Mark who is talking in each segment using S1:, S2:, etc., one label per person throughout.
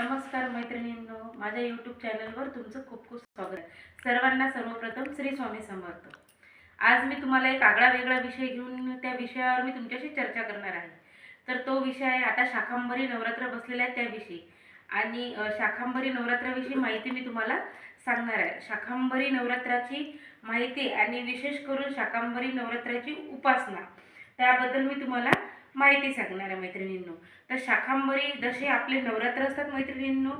S1: नमस्कार मैत्रिणींनो माझ्या यूट्यूब चॅनलवर तुमचं खूप खूप स्वागत आहे. सर्वांना सर्वप्रथम श्री स्वामी समर्थ. आज मी तुम्हाला एक आगळा वेगळा विषय घेऊन त्या विषयावर मी तुमच्याशी चर्चा करणार आहे. तर तो विषय आहे आता शाखांबरी नवरात्र बसलेल्या आहे त्याविषयी आणि शाखांभरी शाखांबरी नवरात्राविषयी माहिती मी तुम्हाला सांगणार आहे. शाखांबरी नवरात्राची माहिती आणि विशेष करून शाखांबरी नवरात्राची उपासना त्याबद्दल मी तुम्हाला माहिती सांगणार आहे मैत्रिणींनो. तर शाखांबरी जसे आपले नवरात्र असतात मैत्रिणींनो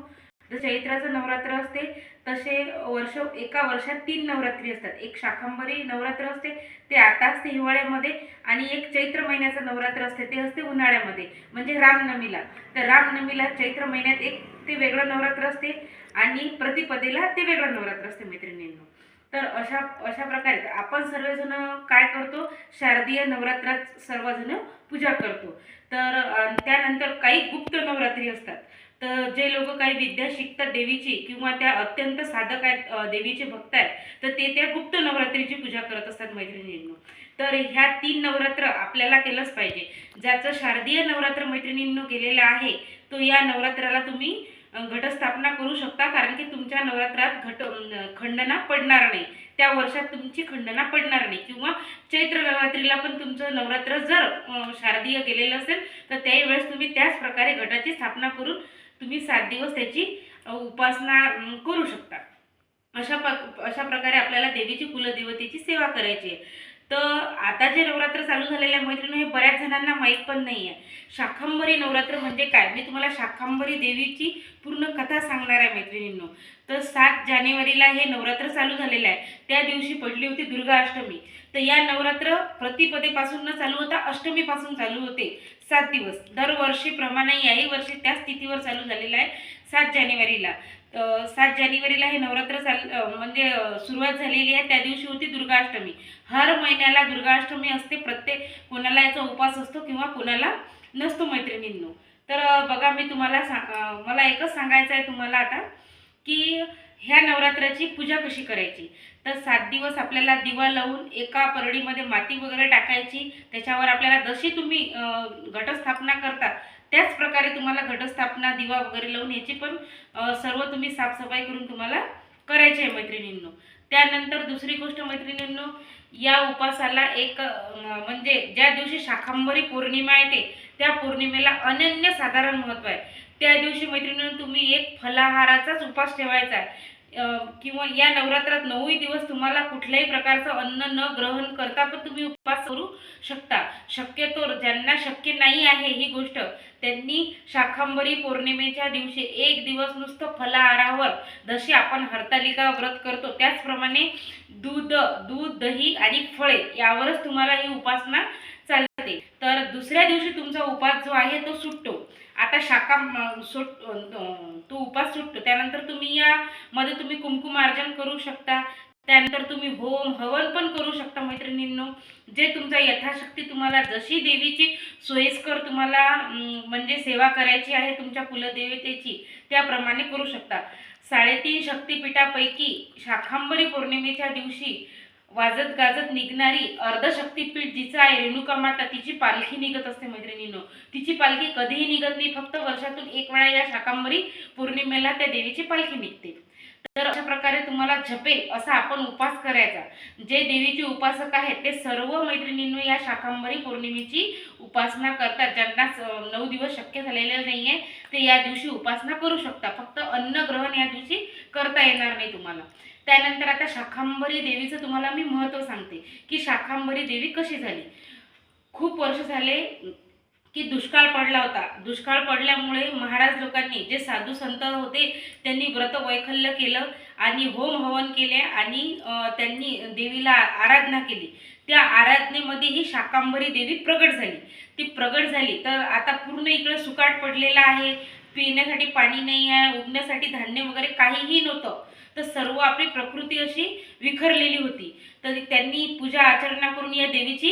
S1: जसे चैत्राचं नवरात्र असते तसे वर्ष एका वर्षात तीन नवरात्री असतात. एक शाखांबरी नवरात्र असते ते आता असते हिवाळ्यामध्ये आणि एक चैत्र महिन्याचं नवरात्र असते ते असते उन्हाळ्यामध्ये म्हणजे रामनवमीला. तर रामनवमीला चैत्र महिन्यात एक ते वेगळं नवरात्र असते आणि प्रतिपदेला ते वेगळं नवरात्र असते मैत्रिणींनो. तर अशा अशा प्रकारे आपण सर्वजण काय करतो? शारदीय नवरात्रात सर्वजण पूजा करतो. तर त्यानंतर काही गुप्त नवरात्री असतात. तर जे लोक काही विद्या शिकतात देवीची किंवा त्या अत्यंत साधक आहेत देवीचे भक्त आहेत तर ते त्या गुप्त नवरात्रीची पूजा करत असतात मैत्रिणींनो. तर ह्या तीन नवरात्र आपल्याला केलंच पाहिजे. ज्याचं शारदीय नवरात्र मैत्रिणींनो केलेलं आहे तो या नवरात्राला तुम्ही घटस्थापना करू शकता कारण की तुमच्या नवरात्रात घट खंडना पडणार नाही. त्या वर्षात तुमची खंडना पडणार नाही. किंवा चैत्र नवरात्रीला पण तुमचं नवरात्र जर शारदीय केलेलं असेल तर त्याही वेळेस तुम्ही त्याच प्रकारे घटाची स्थापना करून तुम्ही सात दिवस त्याची उपासना करू शकता. अशा प अशा प्रकारे आपल्याला देवीची कुलदेवतेची सेवा करायची आहे. तर आता जे नवरात्र चालू झालेलं आहे मैत्रिणी हे बऱ्याच जणांना माहीत पण नाही आहे शाखांबरी नवरात्र म्हणजे काय? मी तुम्हाला शाखांबरी देवीची पूर्ण कथा सांगणार आहे मैत्रिणींनो. तर सात जानेवारीला हे नवरात्र चालू झालेलं आहे. त्या दिवशी पडली होती दुर्गा अष्टमी. तर या नवरात्र प्रतिपदेपासून न चालू होता अष्टमीपासून चालू होते. सात दिवस. दरवर्षीप्रमाणे याही वर्षी त्याच तिथीवर चालू झालेलं आहे सात जानेवारीला. तर सात जानेवारीला हे नवरात्र चाल म्हणजे सुरुवात झालेली आहे. त्या दिवशी होती दुर्गाष्टमी. हर महिन्याला दुर्गाष्टमी असते. प्रत्येक कोणाला याचा उपास असतो किंवा कोणाला नसतो मैत्रिणींनो. तर बघा मी तुम्हाला सांग मला एकच सांगायचं आहे तुम्हाला आता की ह्या नवरात्राची पूजा कशी करायची? तर सात दिवस आपल्याला दिवा लावून एका परडीमध्ये माती वगैरे टाकायची. त्याच्यावर आपल्याला जशी तुम्ही घटस्थापना करता त्याच प्रकारे तुम्हाला घटस्थापना दिवा वगैरे लावून याची पण सर्व तुम्ही साफसफाई करून तुम्हाला करायची आहे मैत्रिणींनो. त्यानंतर दुसरी गोष्ट मैत्रिणींनो या उपासाला एक म्हणजे ज्या दिवशी शाखांबरी पौर्णिमा येते त्या पौर्णिमेला अनन्य साधारण महत्त्व आहे. त्या दिवशी मैत्रिणींनो तुम्ही एक फलाहाराचाच उपास ठेवायचा आहे. किंवा या नवरात्रात नऊही दिवस तुम्हाला कुठल्याही प्रकारचं अन्न न ग्रहण करता पण तुम्ही उपवास करू शकता. शक्यतो ज्यांना शक्य नाही आहे ही गोष्ट त्यांनी शाखांबरी पौर्णिमेच्या दिवशी एक दिवस नुसतं फलाहारावर जशी आपण हरतालिका व्रत करतो त्याचप्रमाणे दूध दूध दही आणि फळे यावरच तुम्हाला ही उपासना चालते. तर दुसऱ्या दिवशी तुमचा उपास जो आहे तो सुटतो. आता शाखा सुट तो उपास सुटतो. त्यानंतर तुम्ही यामध्ये तुम्ही कुंकुमार्जन करू शकता. त्यानंतर तुम्ही होम हवन पण करू शकता मैत्रिणींनो. जे तुमचा यथाशक्ती तुम्हाला जशी देवीची सोयीस्कर तुम्हाला म्हणजे सेवा करायची आहे तुमच्या कुलदेवतेची त्याप्रमाणे करू शकता. साडेतीन शक्तिपीठापैकी शाखांबरी पौर्णिमेच्या दिवशी वाजत गाजत निघणारी अर्धशक्तीपीठ जिचं आहे रेणुका माता तिची पालखी निघत असते मैत्रिणींनो. तिची पालखी कधीही निघत नाही फक्त वर्षातून एक वेळा या शाखांबरी पौर्णिमेला त्या देवीची पालखी निघते. तर अशा प्रकारे तुम्हाला झपेल असा आपण उपास करायचा. जे देवीचे उपासक आहेत ते सर्व मैत्रिणींनो या शाखांबरी पौर्णिमेची उपासना करतात. ज्यांना नऊ दिवस शक्य झालेलं नाही आहे ते या दिवशी उपासना करू शकता फक्त अन्न ग्रहण या दिवशी करता येणार नाही तुम्हाला. त्यानंतर आता शाखांबरी देवीचं तुम्हाला मी महत्त्व सांगते की शाखांबरी देवी कशी झाली? खूप वर्ष झाले की दुष्काळ पडला होता. दुष्काळ पडल्यामुळे महाराज लोकांनी जे साधू संत होते त्यांनी व्रत वैखल्य केलं आणि होम हवन केले आणि त्यांनी देवीला आराधना केली. त्या आराधनेमध्ये ही शाकांबरी देवी प्रगट झाली. ती प्रगट झाली. तर आता पूर्ण इकडं सुकाट पडलेला आहे. पिण्यासाठी पाणी नाही आहे. उगण्यासाठी धान्य वगैरे काहीही नव्हतं. तर सर्व आपली प्रकृती अशी विखरलेली होती. तर त्यांनी पूजा आचरणा करून या देवीची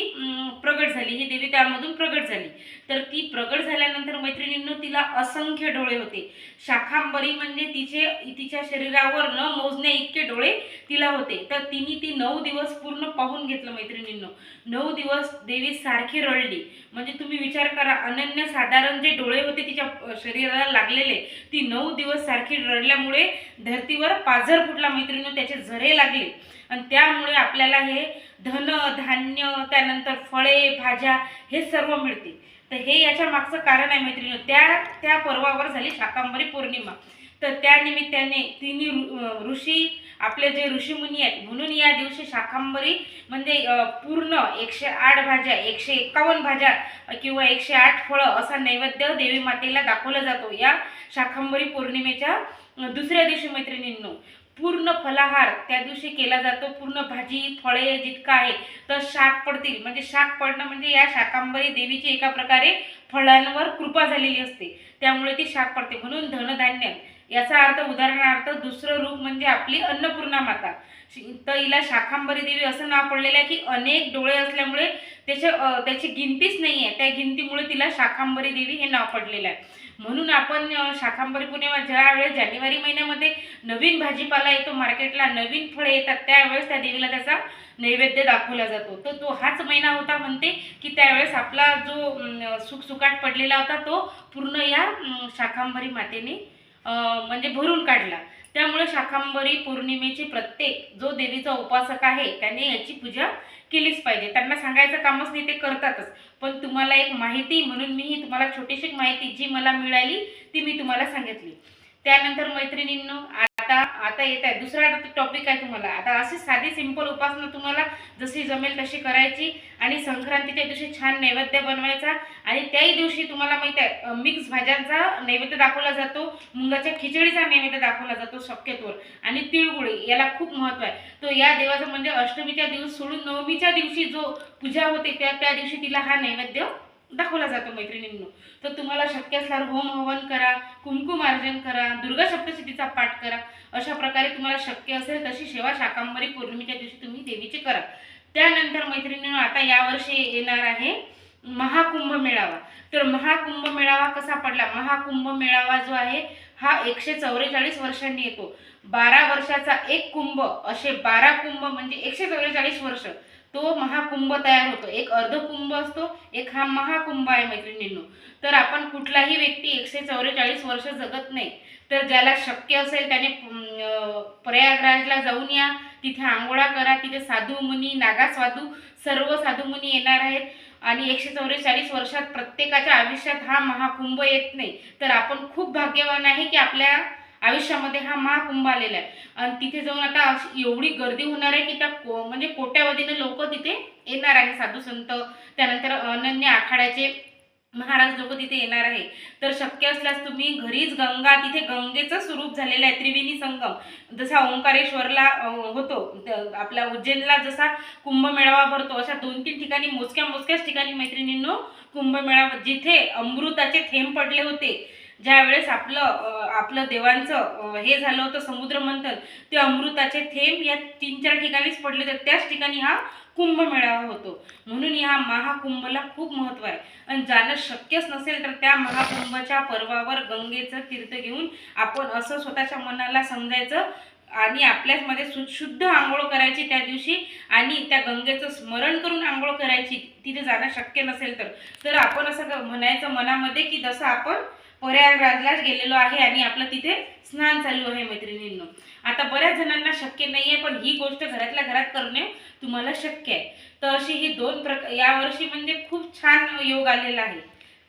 S1: प्रगट झाली. ही देवी त्यामधून प्रगट झाली. तर ती प्रगट झाल्यानंतर मैत्रिणींनो तिला असंख्य डोळे होते. शाखांबरी म्हणजे तिचे तिच्या शरीरावर न मोजण्या इतके डोळे तिला होते. तर तिने ती नऊ दिवस पूर्ण पाहून घेतलं मैत्रिणींनो. नऊ दिवस देवी सारखी रडली. म्हणजे तुम्ही विचार करा अनन्य साधारण जे डोळे होते तिच्या शरीराला लागलेले ती नऊ दिवस सारखी रडल्यामुळे धरतीवर पाझर फुटला मैत्रिणींनो त्याचे झरे लागले. आणि त्यामुळे आपल्याला हे धन धान्य त्यानंतर फळे भाज्या हे सर्व मिळते. तर हे याच्या मागचं कारण आहे मैत्रिणी त्या त्या पर्वावर झाली शाकांबरी पौर्णिमा. तर त्या निमित्ताने तिन्ही ऋ- ऋषी आपले जे ऋषीमुनी आहेत म्हणून या दिवशी शाकांबरी म्हणजे पूर्ण एकशे आठ भाज्या एकशे एकावन्न भाज्या किंवा एकशे आठ फळं असा नैवेद्य देवी मातेला दाखवला जातो या शाकांबरी पौर्णिमेच्या दुसऱ्या दिवशी मैत्रिणींनो. पूर्ण फलाहार त्या दिवशी केला जातो. पूर्ण भाजी फळे जितकं आहे तर शाक पडतील. म्हणजे शाक पडणं म्हणजे या शाकांबरी देवीची एका प्रकारे फळांवर कृपा झालेली असते. त्यामुळे ती शाक पडते. म्हणून धनधान्य याचा अर्थ उदाहरणार्थ दुसरं रूप म्हणजे आपली अन्नपूर्णा माता. तर हिला शाखांबरी देवी असं नाव पडलेलं आहे की अनेक डोळे असल्यामुळे त्याचे त्याची गिनतीच नाही आहे त्या गिनतीमुळे तिला शाखांबरी देवी हे नाव पडलेलं आहे. म्हणून आपण शाखांबरी पुणे ज्यावेळेस जानेवारी महिन्यामध्ये नवीन भाजीपाला येतो मार्केटला नवीन फळे येतात त्यावेळेस त्या देवीला त्याचा नैवेद्य दाखवला जातो. तर तो हाच महिना होता म्हणते की त्यावेळेस आपला जो सुखसुकाट पडलेला होता तो पूर्ण या शाखांबरी मातेने म्हणजे भरून काढला. त्यामुळे शाखांबरी पौर्णिमेचे प्रत्येक जो देवीचा उपासक आहे त्याने याची पूजा केलीच पाहिजे. त्यांना सांगायचं कामच नाही ते करतातच. पण तुम्हाला एक माहिती म्हणून मी ही तुम्हाला छोटीशी माहिती जी मला मिळाली ती मी तुम्हाला सांगितली. त्यानंतर मैत्रिणींनो आता आता येत आहे. दुसरा टॉपिक आहे तुम्हाला. आता अशी साधी सिंपल उपासना तुम्हाला जशी जमेल तशी करायची आणि संक्रांतीच्या दिवशी छान नैवेद्य बनवायचा आणि त्याही दिवशी तुम्हाला माहिती आहे मिक्स भाज्यांचा नैवेद्य दाखवला जातो मुंगाच्या खिचडीचा नैवेद्य दाखवला जातो शक्यतोवर. आणि तिळगुळी याला खूप महत्त्व आहे. तो या देवाचं म्हणजे अष्टमीच्या दिवस सोडून नवमीच्या दिवशी जो पूजा होते त्या त्या दिवशी तिला हा नैवेद्य दाखवला जातो मैत्रिणींनो. तर तुम्हाला शक्य असल्यावर होम हवन करा कुंकुमार्जन करा दुर्गा सप्तशतीचा पाठ करा. अशा प्रकारे तुम्हाला शक्य असेल तशी सेवा शाकांबरी पौर्णिमेच्या दिवशी तुम्ही देवीची करा. त्यानंतर मैत्रिणींनो आता यावर्षी येणार आहे महाकुंभ मेळावा. तर महाकुंभ मेळावा कसा पडला? महाकुंभ मेळावा जो आहे हा एकशे चौवेचाळीस वर्षांनी येतो. बारा वर्षाचा एक कुंभ असे बारा कुंभ म्हणजे एकशे चौवेचाळीस वर्ष तो महाकुंभ तयार होतो. एक अर्धकुंभ असतो एक हा महाकुंभ आहे मैत्रिणींनो. तर आपण कुठलाही व्यक्ती एकशे चौवेचाळीस वर्ष जगत नाही तर ज्याला शक्य असेल त्याने प्रयागराजला जाऊन या. तिथे आंघोळा करा तिथे साधू मुनी नागा साधू सर्व साधू मुनी येणार आहेत. आणि एकशे चौवेचाळीस वर्षात प्रत्येकाच्या आयुष्यात हा महाकुंभ येत नाही. तर आपण खूप भाग्यवान आहे की आपल्या आयुष्यामध्ये हा महाकुंभ आलेला आहे. आणि तिथे जाऊन आता अशी एवढी गर्दी होणार आहे की त्या को म्हणजे कोट्यावधीनं लोक तिथे येणार आहे साधू संत त्यानंतर अनन्य आखाड्याचे महाराज लोक तिथे येणार आहे. तर शक्य असल्यास तुम्ही घरीच गंगा तिथे गंगेचं स्वरूप झालेलं आहे त्रिवेणी संगम. जसा ओंकारेश्वरला होतो आपल्या उज्जैनला जसा कुंभमेळावा भरतो अशा दोन तीन ठिकाणी मोजक्या मोजक्याच ठिकाणी मैत्रिणींनो कुंभमेळावा जिथे अमृताचे थेंब पडले होते ज्यावेळेस आपलं आपलं देवांचं हे झालं होतं समुद्र मंथन ते अमृताचे थेंब या तीन चार ठिकाणीच पडले तर त्याच ठिकाणी हा कुंभमेळावा होतो. म्हणून या महाकुंभला खूप महत्त्व आहे. आणि जाणं शक्यच नसेल तर त्या महाकुंभच्या पर्वावर गंगेचं तीर्थ घेऊन आपण असं स्वतःच्या मनाला समजायचं आणि आपल्याचमध्ये सु शुद्ध आंघोळ करायची त्या दिवशी आणि त्या गंगेचं स्मरण करून आंघोळ करायची तिथे जाणं शक्य नसेल तर. तर आपण असं ग- म्हणायचं मनामध्ये की जसं आपण प्रयागराजलाच गेलेलो आहे आणि आपलं तिथे स्नान चालू आहे मैत्रिणींनो. आता बऱ्याच जणांना शक्य नाही आहे पण ही गोष्ट घरातल्या घरात करणे तुम्हाला शक्य आहे. तर अशी ही दोन प्रक यावर्षी म्हणजे खूप छान योग आलेला आहे.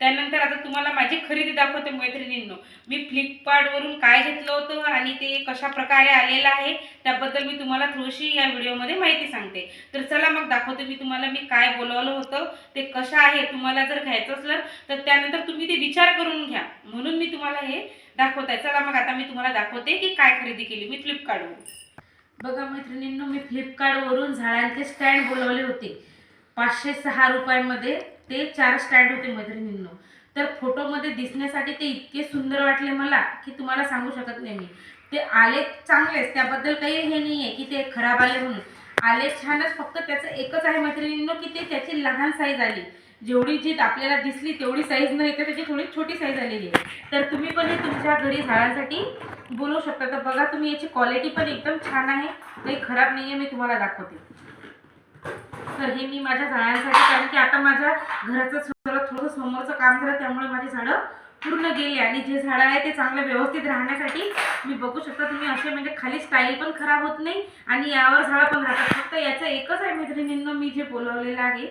S1: त्यानंतर आता तुम्हाला माझी खरेदी दाखवते मैत्रिणींनो. मी फ्लिपकार्टवरून काय घेतलं होतं आणि ते कशा प्रकारे आलेलं आहे त्याबद्दल मी तुम्हाला थोडीशी या व्हिडिओमध्ये माहिती सांगते. तर चला मग दाखवते मी तुम्हाला मी काय बोलवलं होतं ते कसं आहे तुम्हाला जर घ्यायचं असलं तर त्यानंतर तुम्ही ते विचार करून घ्या. म्हणून मी तुम्हाला हे दाखवत. आहे चला मग आता मी तुम्हाला दाखवते की काय खरेदी केली मी फ्लिपकार्टवरून बघा मैत्रिणींनो मी फ्लिपकार्टवरून झाडांचे स्टँड बोलवले होते. पाचशे सहा रुपयांमध्ये ते चार स्टँड होते मैत्रिणींनो. तर फोटोमध्ये दिसण्यासाठी ते इतके सुंदर वाटले मला की तुम्हाला सांगू शकत नाही मी. ते आले चांगलेच त्याबद्दल काही हे नाही आहे की ते खराब आले म्हणून. आले छानच फक्त त्याचं एकच आहे मैत्रिणींनो की ते त्याची लहान साईज आली. जेवढी जी आपल्याला दिसली तेवढी साईज नाही तर त्याची थोडी छोटी साईज आलेली आहे. तर तुम्ही पण हे तुमच्या घरी झाडांसाठी बोलवू शकता. तर बघा तुम्ही याची क्वालिटी पण एकदम छान आहे. काही खराब नाही आहे मी तुम्हाला दाखवते. तर हे मी माझ्या झाडांसाठी कारण की आता माझ्या घराचं थोडं थोडं समोरचं काम झालं त्यामुळे माझी झाडं पूर्ण गेली. आणि जे झाडं आहे ते चांगलं व्यवस्थित राहण्यासाठी मी बघू शकता तुम्ही असे म्हणजे खाली स्टाईल पण खराब होत नाही आणि यावर झाडं पण राहतात. फक्त याचं एकच आहे मैत्रिणींना मी जे बोलवलेलं आहे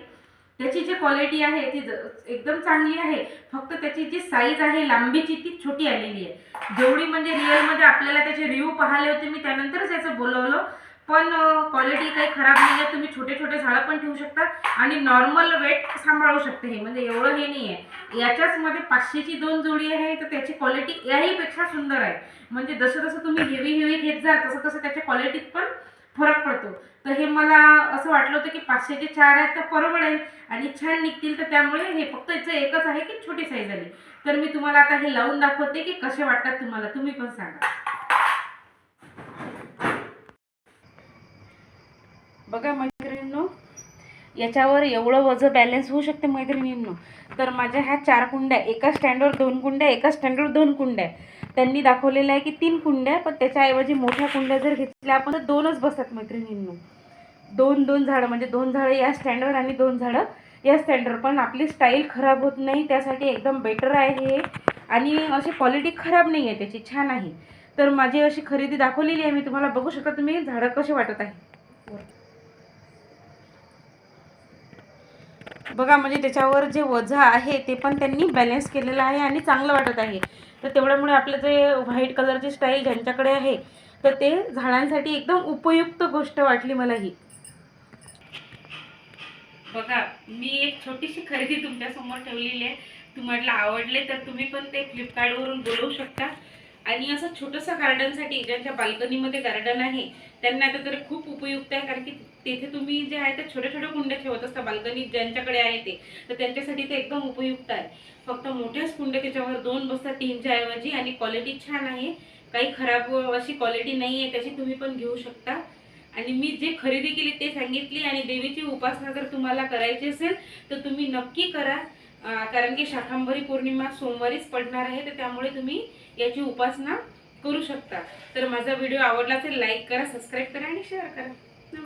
S1: त्याची जी क्वालिटी आहे ती एकदम चांगली आहे. फक्त त्याची जी साईज आहे लांबीची ती छोटी आलेली आहे. जेवढी म्हणजे रिअलमध्ये आपल्याला त्याचे रिव्ह्यू पाहिले होते मी त्यानंतरच याचं बोलवलं. पण क्वालिटी काही खराब नाही आहे तुम्ही छोटे छोटे झाडं पण ठेवू शकता आणि नॉर्मल वेट सांभाळू शकते हे. म्हणजे एवढं हे नाही आहे याच्याचमध्ये पाचशेची दोन जोडी आहे तर त्याची क्वालिटी याहीपेक्षा सुंदर आहे. म्हणजे जसं जसं तुम्ही हेवी हेवी घेत जा तसं तसं त्याच्या क्वालिटीत पण फरक पडतो. तर हे मला असं वाटलं होतं की पाचशेचे चार आहेत तर परवडेल आणि छान निघतील. तर त्यामुळे हे फक्त याचं एकच आहे की छोटी साईज आली. तर मी तुम्हाला आता हे लावून दाखवते की कसे वाटतात तुम्हाला. तुम्ही पण सांगा. बघा मैत्रिणींनो याच्यावर एवढं वजं बॅलन्स होऊ शकते मैत्रिणींनो. तर माझ्या ह्या चार कुंड्या एका स्टँडवर दोन कुंड्या एका स्टँडवर दोन कुंड्या. त्यांनी दाखवलेलं आहे की तीन कुंड्या पण त्याच्याऐवजी मोठ्या कुंड्या जर घेतल्या आपण तर दोनच बसतात मैत्रिणींनो. दोन दोन झाडं म्हणजे दोन झाडं या स्टँडवर आणि दोन झाडं या स्टँडवर पण आपली स्टाईल खराब होत नाही त्यासाठी एकदम बेटर आहे. हे आणि अशी क्वालिटी खराब नाही आहे त्याची छान आहे. तर माझी अशी खरेदी दाखवलेली आहे मी तुम्हाला बघू शकता तुम्ही झाडं कसे वाटत आहे. बघा म्हणजे त्याच्यावर जे वजा आहे ते पण त्यांनी बॅलन्स केलेलं आहे आणि चांगलं वाटत आहे. तर तेवढ्यामुळे आपलं जे व्हाईट कलरची स्टाईल ज्यांच्याकडे आहे तर ते झाडांसाठी एकदम उपयुक्त गोष्ट वाटली मला ही बघा मी एक छोटीशी खरेदी तुमच्यासमोर ठेवलेली आहे. तुम्हाला आवडले तर तुम्ही पण ते फ्लिपकार्टवरून बोलवू शकता. आणि असं छोटंसं गार्डनसाठी ज्यांच्या बाल्कनीमध्ये गार्डन आहे त्यांना आता तर खूप उपयुक्त आहे कारण की तेथे तुम्ही जे आहे ते छोटे छोटे कुंड्या ठेवत असता बाल्कनी ज्यांच्याकडे आहे ते तर त्यांच्यासाठी ते एकदम उपयुक्त आहे. फक्त मोठ्याच कुंड्या त्याच्यावर दोन बसतात तीनच्या ऐवजी आणि क्वालिटी छान आहे. काही खराब अशी क्वालिटी नाही आहे त्याची तुम्ही पण घेऊ शकता. आणि मी जे खरेदी केली ते सांगितली आणि देवीची उपासना जर तुम्हाला करायची असेल तर तुम्ही नक्की करा. कारण की शाखांबरी पौर्णिमा सोमवारीच पडणार आहे तर त्यामुळे तुम्ही याची उपासना करू शकता. तर माझा व्हिडिओ आवडला तर लाईक करा सबस्क्राईब करा आणि शेअर करा.